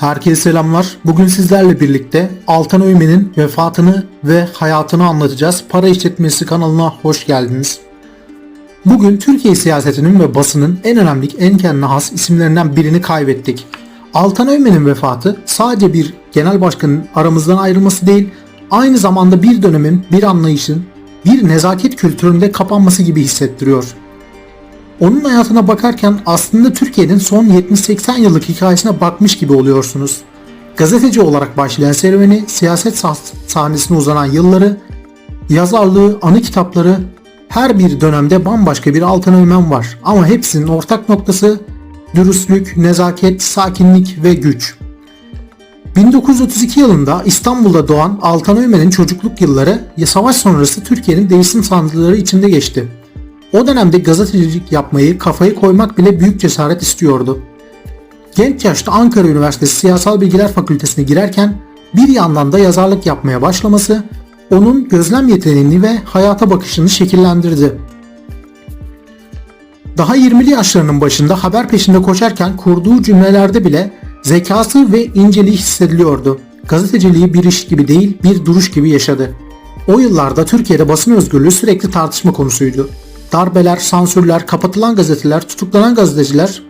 Herkese selamlar. Bugün sizlerle birlikte Altan Öymen'in vefatını ve hayatını anlatacağız. Para İşletmesi kanalına hoş geldiniz. Bugün Türkiye siyasetinin ve basının en önemli, en kendine has isimlerinden birini kaybettik. Altan Öymen'in vefatı sadece bir genel başkanın aramızdan ayrılması değil, aynı zamanda bir dönemin, bir anlayışın, bir nezaket kültüründe kapanması gibi hissettiriyor. Onun hayatına bakarken aslında Türkiye'nin son 70-80 yıllık hikayesine bakmış gibi oluyorsunuz. Gazeteci olarak başlayan serüveni, siyaset sah- sahnesine uzanan yılları, yazarlığı, anı kitapları, her bir dönemde bambaşka bir Altan Öğmen var. Ama hepsinin ortak noktası dürüstlük, nezaket, sakinlik ve güç. 1932 yılında İstanbul'da doğan Altan Öğmen'in çocukluk yılları savaş sonrası Türkiye'nin değişim sandıkları içinde geçti. O dönemde gazetecilik yapmayı kafayı koymak bile büyük cesaret istiyordu. Genç yaşta Ankara Üniversitesi Siyasal Bilgiler Fakültesine girerken bir yandan da yazarlık yapmaya başlaması onun gözlem yeteneğini ve hayata bakışını şekillendirdi. Daha 20'li yaşlarının başında haber peşinde koşarken kurduğu cümlelerde bile zekası ve inceliği hissediliyordu. Gazeteciliği bir iş gibi değil, bir duruş gibi yaşadı. O yıllarda Türkiye'de basın özgürlüğü sürekli tartışma konusuydu. Darbeler, sansürler, kapatılan gazeteler, tutuklanan gazeteciler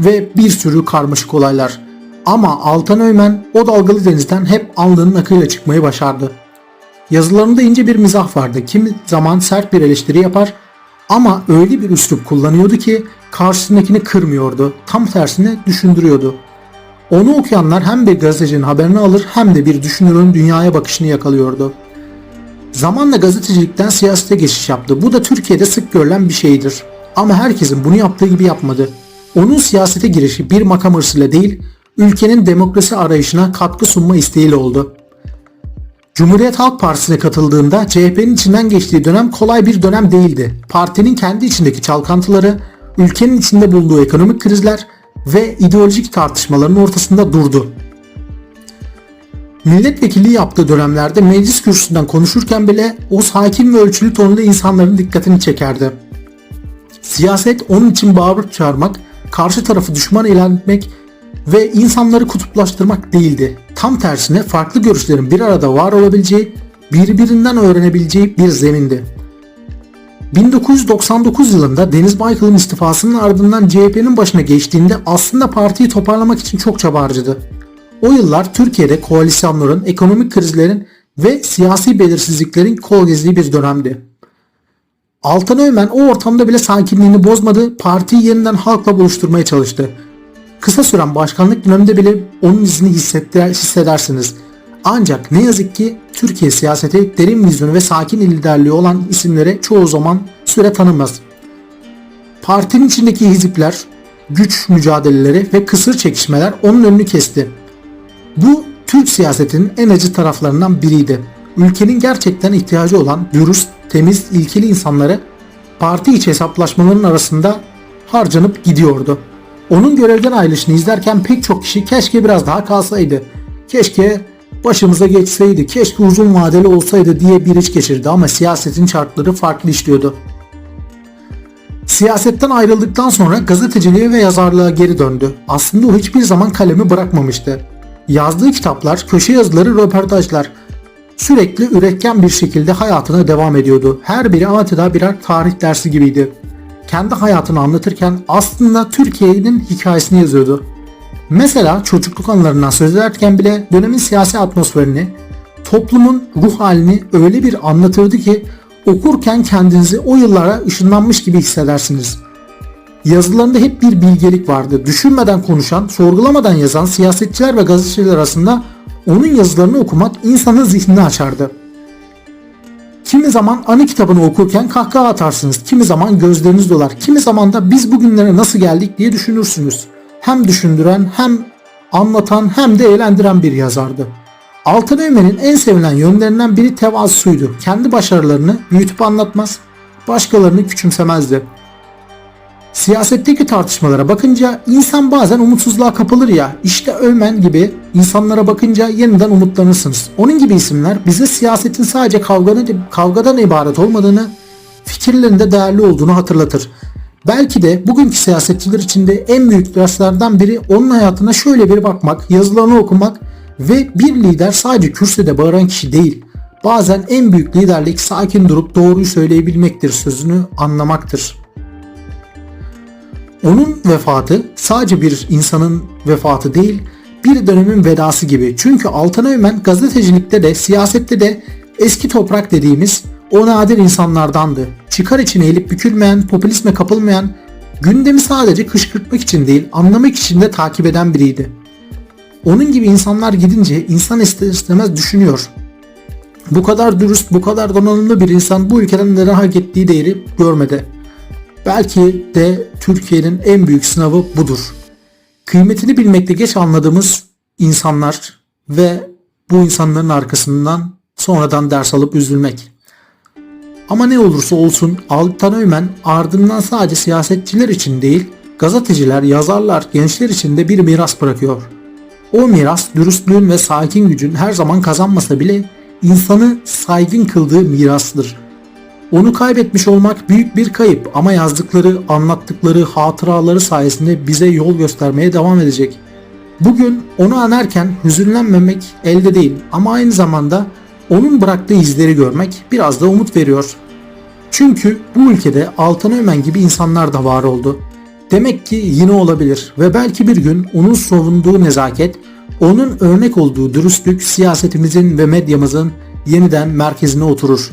ve bir sürü karmaşık olaylar. Ama Altan Öymen o dalgalı denizden hep alnının akıyla çıkmayı başardı. Yazılarında ince bir mizah vardı. Kimi zaman sert bir eleştiri yapar ama öyle bir üslup kullanıyordu ki karşısındakini kırmıyordu. Tam tersine düşündürüyordu. Onu okuyanlar hem bir gazetecinin haberini alır hem de bir düşünürün dünyaya bakışını yakalıyordu. Zamanla gazetecilikten siyasete geçiş yaptı. Bu da Türkiye'de sık görülen bir şeydir. Ama herkesin bunu yaptığı gibi yapmadı. Onun siyasete girişi bir makam hırsıyla değil, ülkenin demokrasi arayışına katkı sunma isteğiyle oldu. Cumhuriyet Halk Partisi'ne katıldığında CHP'nin içinden geçtiği dönem kolay bir dönem değildi. Partinin kendi içindeki çalkantıları, ülkenin içinde bulunduğu ekonomik krizler ve ideolojik tartışmaların ortasında durdu. Milletvekilliği yaptığı dönemlerde meclis kürsüsünden konuşurken bile o sakin ve ölçülü tonuyla insanların dikkatini çekerdi. Siyaset onun için bağırıp çağırmak, karşı tarafı düşman ilan etmek ve insanları kutuplaştırmak değildi. Tam tersine farklı görüşlerin bir arada var olabileceği, birbirinden öğrenebileceği bir zemindi. 1999 yılında Deniz Baykal'ın istifasının ardından CHP'nin başına geçtiğinde aslında partiyi toparlamak için çok çaba harcadı. O yıllar Türkiye'de koalisyonların, ekonomik krizlerin ve siyasi belirsizliklerin kol gezdiği bir dönemdi. Altan Öğmen o ortamda bile sakinliğini bozmadı, partiyi yeniden halkla buluşturmaya çalıştı. Kısa süren başkanlık döneminde bile onun izini hissedersiniz. Ancak ne yazık ki Türkiye siyaseti derin vizyonu ve sakin liderliği olan isimlere çoğu zaman süre tanımaz. Partinin içindeki hizipler, güç mücadeleleri ve kısır çekişmeler onun önünü kesti. Bu Türk siyasetinin en acı taraflarından biriydi. Ülkenin gerçekten ihtiyacı olan dürüst, temiz, ilkeli insanları parti içi hesaplaşmaların arasında harcanıp gidiyordu. Onun görevden ayrılışını izlerken pek çok kişi keşke biraz daha kalsaydı. Keşke başımıza geçseydi, keşke uzun vadeli olsaydı diye bir iç geçirdi ama siyasetin şartları farklı işliyordu. Siyasetten ayrıldıktan sonra gazeteciliğe ve yazarlığa geri döndü. Aslında o hiçbir zaman kalemi bırakmamıştı. Yazdığı kitaplar, köşe yazıları, röportajlar sürekli üretken bir şekilde hayatına devam ediyordu. Her biri adeta birer tarih dersi gibiydi. Kendi hayatını anlatırken aslında Türkiye'nin hikayesini yazıyordu. Mesela çocukluk anılarından söz ederken bile dönemin siyasi atmosferini, toplumun ruh halini öyle bir anlatırdı ki okurken kendinizi o yıllara ışınlanmış gibi hissedersiniz. Yazılarında hep bir bilgelik vardı. Düşünmeden konuşan, sorgulamadan yazan siyasetçiler ve gazeteciler arasında onun yazılarını okumak insanın zihnini açardı. Kimi zaman anı kitabını okurken kahkaha atarsınız, kimi zaman gözleriniz dolar, kimi zaman da biz bugünlere nasıl geldik diye düşünürsünüz. Hem düşündüren hem anlatan hem de eğlendiren bir yazardı. Altan Öğmen'in en sevilen yönlerinden biri tevazusuydu. Kendi başarılarını büyütüp anlatmaz, başkalarını küçümsemezdi. Siyasetteki tartışmalara bakınca insan bazen umutsuzluğa kapılır ya. İşte Ömen gibi insanlara bakınca yeniden umutlanırsınız. Onun gibi isimler bize siyasetin sadece kavganın, kavgadan ibaret olmadığını, fikirlerinde değerli olduğunu hatırlatır. Belki de bugünkü siyasetçiler içinde en büyük derslerden biri onun hayatına şöyle bir bakmak, yazılarını okumak ve bir lider sadece kürsüde bağıran kişi değil. Bazen en büyük liderlik sakin durup doğruyu söyleyebilmektir sözünü anlamaktır. Onun vefatı sadece bir insanın vefatı değil, bir dönemin vedası gibi. Çünkü Altan Öğmen gazetecilikte de siyasette de eski toprak dediğimiz o nadir insanlardandı. Çıkar için eğilip bükülmeyen, popülizme kapılmayan, gündemi sadece kışkırtmak için değil, anlamak için de takip eden biriydi. Onun gibi insanlar gidince insan ister istemez düşünüyor. Bu kadar dürüst, bu kadar donanımlı bir insan bu ülkeden neden hak ettiği değeri görmedi. Belki de Türkiye'nin en büyük sınavı budur. Kıymetini bilmekte geç anladığımız insanlar ve bu insanların arkasından sonradan ders alıp üzülmek. Ama ne olursa olsun Altan Öğmen ardından sadece siyasetçiler için değil, gazeteciler, yazarlar, gençler için de bir miras bırakıyor. O miras dürüstlüğün ve sakin gücün her zaman kazanmasa bile insanı saygın kıldığı mirastır. Onu kaybetmiş olmak büyük bir kayıp ama yazdıkları, anlattıkları hatıraları sayesinde bize yol göstermeye devam edecek. Bugün onu anarken hüzünlenmemek elde değil ama aynı zamanda onun bıraktığı izleri görmek biraz da umut veriyor. Çünkü bu ülkede Altan Ömen gibi insanlar da var oldu. Demek ki yine olabilir ve belki bir gün onun savunduğu nezaket, onun örnek olduğu dürüstlük siyasetimizin ve medyamızın yeniden merkezine oturur.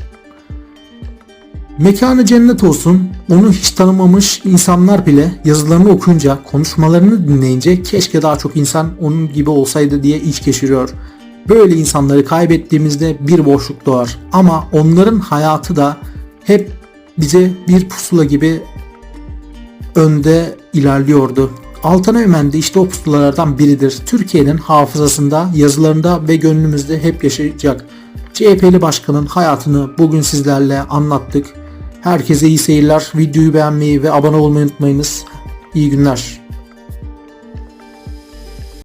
Mekanı cennet olsun, onu hiç tanımamış insanlar bile yazılarını okuyunca, konuşmalarını dinleyince keşke daha çok insan onun gibi olsaydı diye iç geçiriyor. Böyle insanları kaybettiğimizde bir boşluk doğar ama onların hayatı da hep bize bir pusula gibi önde ilerliyordu. Altan Öğmen de işte o pusulalardan biridir. Türkiye'nin hafızasında, yazılarında ve gönlümüzde hep yaşayacak. CHP'li başkanın hayatını bugün sizlerle anlattık. Herkese iyi seyirler. Videoyu beğenmeyi ve abone olmayı unutmayınız. İyi günler.